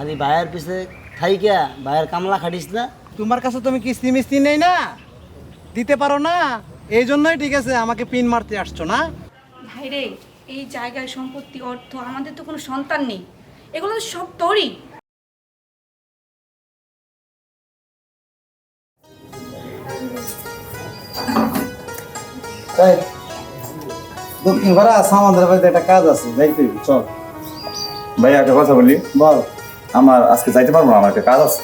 খালি ভাইয়ের পিছে খাইকা ভাইয়ের কামলা খাটিস না। তোমার কাছে তুমি কিস্তি মিস্তি নেই না। দিতে পারো না এই জন্যই ঠিক আছে আমাকে পিন মারতে আসছো না। ভাই রে এই জায়গায় সম্পত্তি অর্থ আমাদের তো কোনো সন্তান নেই। এগুলো তো সব তোরই। তাই দক্ষিণ ভাড়া আমাদের বাড়িতে একটা কাজ আছে হইবে, চল। ভাই একটা কথা বলি। বল। আমার আজকে যাইতে পারব না? আমার একটা কাজ আছে।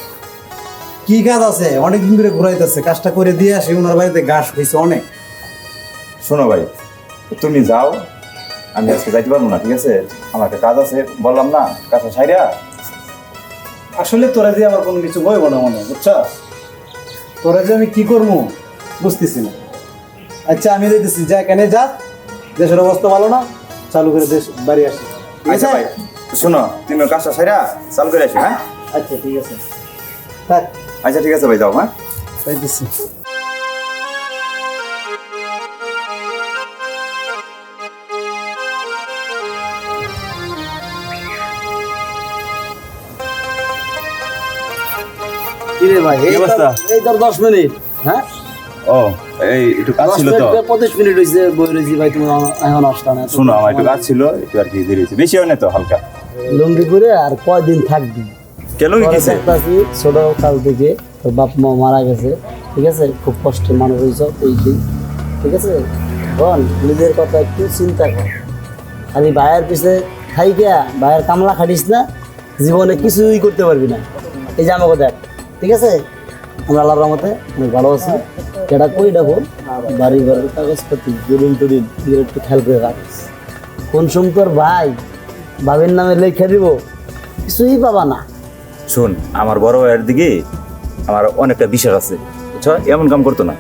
কি কাজ আছে? অনেকদিন ধরে ঘুরাইতেছে। কাজটা করে দিয়ে আসি ওনার বাড়িতে ঘাস হয়েছে অনেক। শোনো ভাই তুমি যাও আমি আজকে যাইতে পারব না ঠিক আছে? আমার একটা কাজ আছে বললাম না কাজটা সাইরা। আসলে তোরা দিয়ে আমার কোনো কিছু বইব না মনে বুঝছস তোরা যে আমি কি করব বুঝতেছি না। আচ্ছা আমি দিতেছি যা কেন যা। দেশের অবস্থা ভালো না চালু করে দেশ বাড়ি আসি। আচ্ছা ভাই। শোনো তুমি কাজটা সাইরা চালু করে আসি হ্যাঁ? আচ্ছা ঠিক আছে। থাক আচ্ছা ঠিক আছে ভাই যাও হ্যাঁ? যাইতেছি কিরে ভাই? এই অবস্থা? এই তোর দশ মিনিট হ্যাঁ? ও এই একটু কাজ ছিল তো। করে পঁচিশ মিনিট হয়েছে বই রয়েছি ভাই তুমি এখন আসতা না শোনো আমার একটু কাজ ছিল একটু আর কি দেরি বেশি হয় না তো হালকা। লুঙ্গি করে আর কয়দিন থাকবি? কেন ছোট কাল থেকে তোর বাপ মা মারা গেছে ঠিক আছে? খুব কষ্টে মানুষ হয়েছ এই দিন ঠিক আছে? বল নিজের কথা একটু চিন্তা কর। খালি ভাইয়ের পিছে খাইকা ভাইয়ের কামলা খাটিস না জীবনে কিছুই করতে পারবি না। এই যে আমাকে দেখ ঠিক আছে? আমরা আল্লাহর রহমতে অনেক ভালো আছি। যেটা কই দেখো বাড়ি ঘরের কাগজপাতি টুরিন এগুলো একটু খেয়াল করে রাখিস। কোন সময় তোর ভাই? ভাবির নামে লেখা দিব কিছুই পাবা না। শোন আমার বড় ভাইয়ের দিকে আমার অনেকটা বিশ্বাস আছে বুঝছ? এমন কাম করতো না।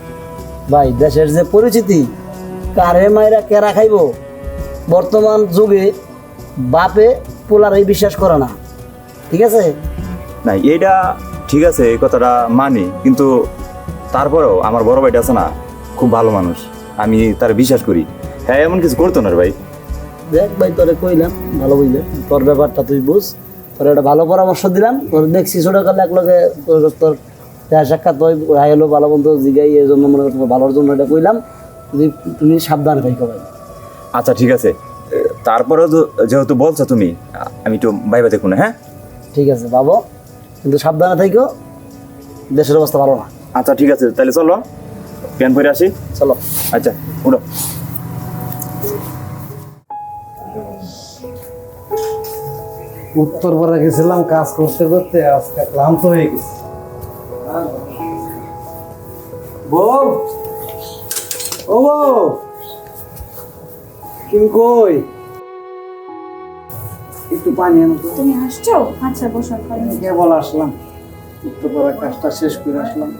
ভাই দেশের যে পরিচিতি কারে মায়েরা কেরা খাইব? বর্তমান যুগে বাপে পোলারই বিশ্বাস করে না ঠিক আছে? না এইটা ঠিক আছে এই কথাটা মানি কিন্তু তারপরেও আমার বড় ভাইটা আছে না খুব ভালো মানুষ আমি তার বিশ্বাস করি। হ্যাঁ এমন কিছু করতো না রে ভাই। দেখ ভাই তোরে কইলাম ভালো বুঝলে তোর ব্যাপারটা তুই বুঝ। তোর একটা ভালো পরামর্শ দিলাম। তোর দেখছি ছোটকালে এক লগে তোর তোর দেখা সাক্ষাৎ হয় হাই হলো ভালো বন্ধু জিগাই এই জন্য মনে কর ভালোর জন্য এটা কইলাম। তুমি তুমি সাবধান থাকো ভাই। আচ্ছা ঠিক আছে। তারপরেও তো যেহেতু বলছো তুমি আমি একটু ভাইবা দেখুন হ্যাঁ? ঠিক আছে বাবু কিন্তু সাবধানে থাকো দেশের অবস্থা ভালো না। আচ্ছা ঠিক আছে তাহলে চলো। প্যান পরে আসি। চলো। আচ্ছা উঠো। উত্তরপাড়া গেছিলাম কাজ করতে করতে আজকে ক্লান্ত হয়ে গেছি। বউ ও বউ তুমি কই? একটু পানি আনো তো। তুমি আসছো? আচ্ছা বসো কেবল আসলাম। উত্তরপাড়া কাজটা শেষ করে আসলাম।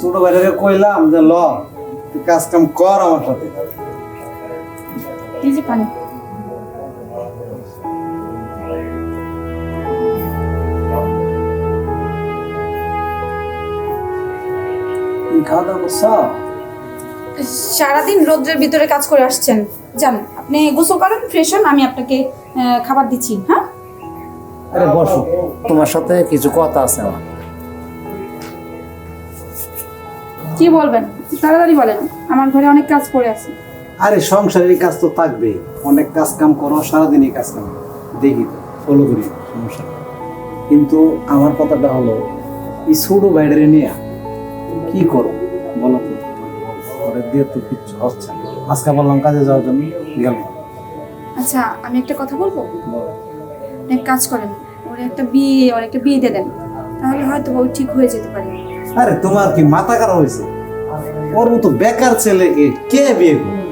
ছোট ভাইটাকে কইলাম যে ল তুই কাজ কাম কর আমার সাথে। পানি। খাওয়া দাওয়া করছ? সারাদিন রোদ্রের ভিতরে কাজ করে আসছেন। যান আপনি গোসল করেন ফ্রেশ হন আমি আপনাকে আহ, খাবার দিচ্ছি হ্যাঁ? আরে বসো। তোমার সাথে কিছু কথা আছে আমার। কি বলবেন? তাড়াতাড়ি বলেন। আমার ঘরে অনেক কাজ পড়ে আছে। আরে সংসারের কাজ তো থাকবে অনেক কাজ কাম করো সারাদিনই কাজ কাম করো। দেখি তো ফলো করি সমস্যা নেই। কিন্তু আমার কথাটা হলো এই ছোট বাইরে নিয়ে কি করো? বলো তো। ওরে দিয়ে তো কিচ্ছু হচ্ছে না। আজকে বললাম কাজে যাওয়ার জন্য গেল আচ্ছা আমি একটা কথা বলব? এক কাজ করেন ওর একটা বিয়ে ওর একটা বিয়ে দিয়ে দেন। তাহলে হয়তো ও ঠিক হয়ে যেতে পারে। আরে তোমার কি মাথা খারাপ হয়েছে? ওর মতো বেকার ছেলেকে কে বিয়ে করবে?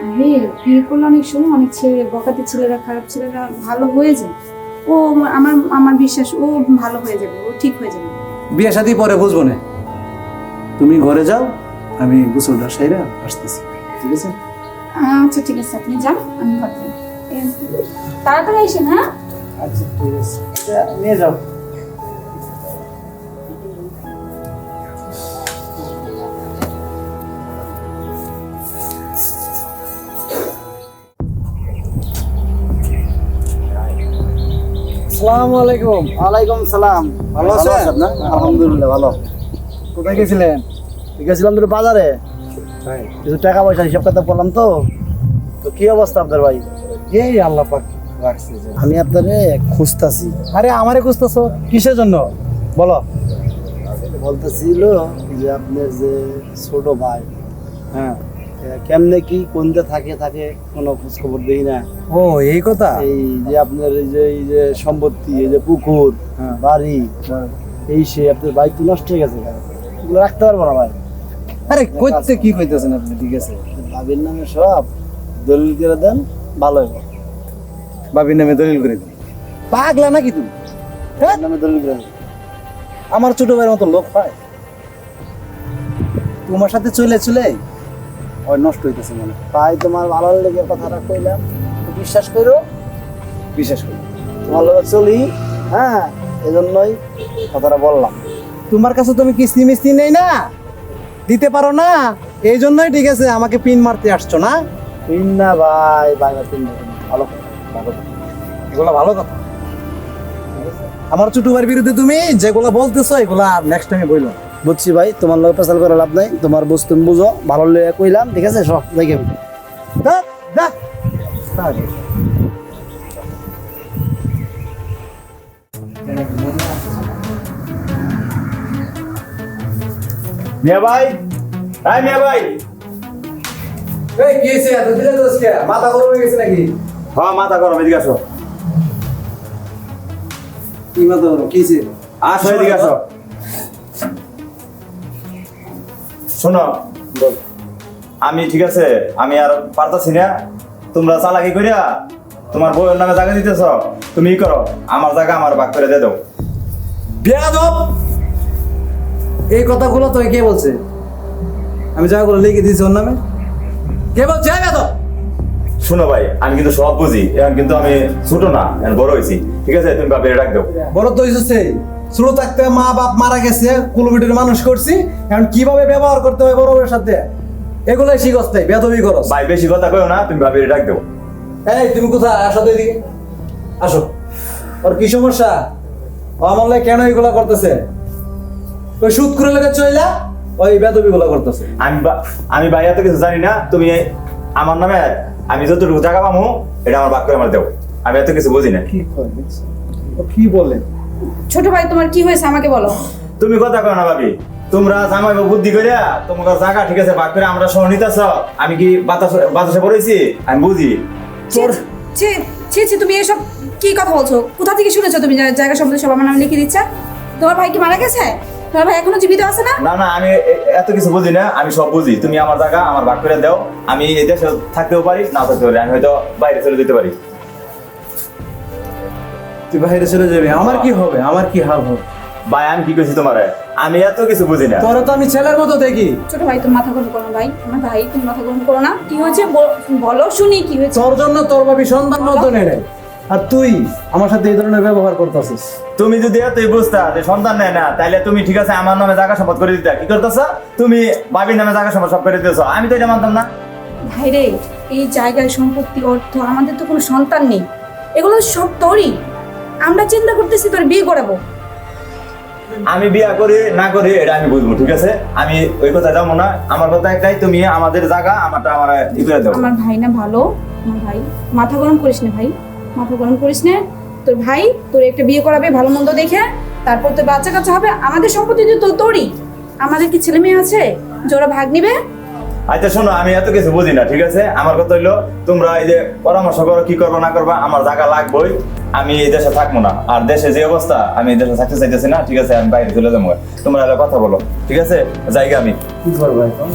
আরে বিয়ে করলে অনেক সময় অনেক ছেলে বকাতে ছেলেরা খারাপ ছেলেরা ভালো হয়ে যায়। ও আমার আমার বিশ্বাস ও ভালো হয়ে যাবে ও ঠিক হয়ে যাবে। বিয়ে শাদি পরে বুঝব না। তুমি ঘরে যাও আমি গোসলটা সেরা আসতেছি। ঠিক আছে? আচ্ছা ঠিক আছে আপনি যান আমি কথা তাড়াতাড়ি আসেন হ্যাঁ? আচ্ছা ঠিক আছে। নিয়ে যাও। আসসালামু আলাইকুম। ওয়ালাইকুম সালাম। ভালো আছেন? আলহামদুলিল্লাহ ভালো। কোথায় গেছিলেন? গেছিলাম তো বাজারে। কিছু টাকা পয়সা হিসাব করতে বললাম তো। তো কি অবস্থা আপনার ভাই? এই আল্লাহ পাক রাখছে আমি আপনারে খুঁজতাছি। আরে আমারে খুঁজতেছো? কিসের জন্য? বলো। বলতেছিল যে আপনার যে ছোট ভাই হ্যাঁ। কেমনে কি কোনতে থাকে থাকে কোনো খোঁজ খবর দেই না। ও এই কথা? এই যে আপনার এই যে এই যে সম্পত্তি এই যে পুকুর হ্যাঁ। বাড়ি এই সে আপনার বাইক তো নষ্ট হয়ে গেছে। এগুলো রাখতে পারব না ভাই। আরে কইতে কি কইতেছেন আপনি? ঠিক আছে। ভাবির নামে সব দলিল করে দেন ভালো হবে বাবির নামে দলিল করে দিন। পাগলা নাকি তুমি? হ্যাঁ? নামে দলিল করে আমার ছোট ভাইয়ের মতো লোক পায়। তোমার সাথে চলে চলে ওই নষ্ট হইতেছে মনে। তাই তোমার ভালো লেগে কথাটা কইলাম। বিশ্বাস করো? বিশ্বাস করে তোমার লোক চলি হ্যাঁ এজন্যই কথাটা বললাম। তোমার কাছে তুমি কিস্তি মিস্তি নেই না। দিতে পারো না। এই জন্যই ঠিক আছে আমাকে পিন মারতে আসছো না? তিন না ভাই বাইরে তিন না, ভালো ভালো। এগুলো ভালো কথা। আমার ছোট ভাইয়ের বিরুদ্ধে তুমি যেগুলো বলতেছো এগুলা নেক্সট টাইমে বইলো। বুঝছি ভাই তোমার লোক পেশাল করে লাভ নাই। তোমার বুঝ তুমি বুঝো ভালো লেগে কইলাম ঠিক আছে? সব দেখে মিয়া ভাই হ্যাঁ মিয়া ভাই। এই কি হয়েছে? এত দিলে তো মাথা গরম হয়ে গেছে নাকি? হ্যাঁ মাথা গরম এদিকে আসো। কি মাথা গরম? কি হয়েছে? আসো এদিকে আসো। শোনো আমি ঠিক আছে আমি আর পারতাছি না। তোমরা চালাকি করিয়া তোমার বউয়ের নামে জায়গা দিতেছ। তুমি ই করো আমার জায়গা আমার ভাগ করে দিয়ে দাও। বেয়াদব! এই কথাগুলো তো কে বলছে? আমি জায়গাগুলো লিখে দিয়েছি ওর নামে। কে বলছে? বেয়াদব শোনো ভাই আমি কিন্তু সব বুঝি। এখন কিন্তু আমি ছোট না এখন বড় হয়েছি। ঠিক আছে? তুমি বাপের ডাক দাও। বড় তো হয়েছে ছোট থাকতে মা বাপ মারা গেছে কুলবিটির মানুষ করছি এখন কীভাবে ব্যবহার করতে হয় বড়দের সাথে? এগুলোই শিখস তাই বেদবি করস। ভাই বেশি কথা কইও না তুমি বাপের ডাক দাও। এই তুমি কোথায়? আসো তো এদিকে। আসো। ওর কি সমস্যা? আমার কেন এগুলা করতেছে? ওই সুদ করে লেগে চইলা? ওই বেদবি গুলা করতেছে। আমি আমি ভাই এত কিছু জানি না তুমি আমার নামে আমি যতটুকু টাকা পাবো এটা আমার ভাগ করে আমার দেও। আমি এত কিছু বুঝি না। কি কি বলে? ছোট ভাই তোমার কি হয়েছে? আমাকে বলো। তুমি কথা কও না ভাবি। তোমরা জামাই বুদ্ধি করিয়া তোমার জায়গা ঠিক আছে ভাগ করে আমরা সহ নিতেছ। আমি কি বাতাস বাতাসে পড়েছি? আমি বুঝি। তোর ছি ছি ছি তুমি এসব কি কথা বলছো? কোথা থেকে শুনেছো তুমি? জায়গা সম্বন্ধে সব আমার নাম লিখে দিচ্ছে। তোমার ভাই কি মারা গেছে? তোমার ভাই এখনও জীবিত আছে না? না না আমি এত কিছু বুঝি না আমি সব বুঝি। তুমি আমার জায়গা আমার ভাগ করে দাও। আমি এই দেশে থাকতেও পারি না থাকতেও পারি আমি হয়তো বাইরে চলে যেতে পারি। তুই বাইরে চলে যাবি আমার কি হবে? আমার কি হাল হবে? ভাই আমি কি করছি তোমার? আমি এত কিছু বুঝি না। তোরা তো আমি ছেলের মতো দেখি। ছোট ভাই তুমি মাথা গরম করো ভাই। আমার ভাই তুমি মাথা গরম করো না। কি হয়েছে? বলো শুনি কি হয়েছে। তোর জন্য তোর ভাবি সন্তান মতো নেই আর তুই আমার সাথে এই ধরনের ব্যবহার করতেছিস। তুমি যদি এতই বুঝতা যে সন্তান নেয় না তাইলে তুমি ঠিক আছে আমার নামে জায়গা সম্পদ করে দিতা। কি করতেছ? তুমি বাবির নামে জায়গা সম্পদ সব করে দিতেছ। আমি তো এটা মানতাম না। ভাই রে এই জায়গায় সম্পত্তি অর্থ আমাদের তো কোনো সন্তান নেই। এগুলো সব তোরই। আমরা চিন্তা করতেছি তোর বিয়ে করাবো। আমি বিয়া করি না করি এটা আমি বুঝব ঠিক আছে? আমি ওই কথা যাব না। আমার কথা একটাই তুমি আমাদের জায়গা আমারটা আমার ই করে দাও। আমার ভাই না ভালো। আমার ভাই মাথা গরম করিস না ভাই। মাথা গরম করিস না। তোর ভাই তোর একটা বিয়ে করাবে ভালো মন্দ দেখে। তারপর তোর বাচ্চা কাচ্চা হবে আমাদের সম্পত্তি তো তোরই। আমাদের কি ছেলে মেয়ে আছে? জোরা ভাগ নিবে? আচ্ছা শোনো আমি এত কিছু বুঝি না ঠিক আছে? আমার কথা হইল তোমরা এই যে পরামর্শ করো কি করব না করবা আমার জায়গা লাগবেই। আমি এই দেশে থাকব না। আর দেশে যে অবস্থা আমি এই দেশে থাকতে চাইতেছি না ঠিক আছে? আমি বাইরে চলে যাব। তোমরা হলে কথা বলো ঠিক আছে? জায়গা আমি। কি করব এখন?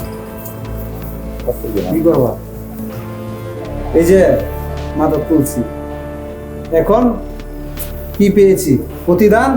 কি করব? এই যে মাথা তুলছি। এখন কি পেয়েছি? প্রতিদান?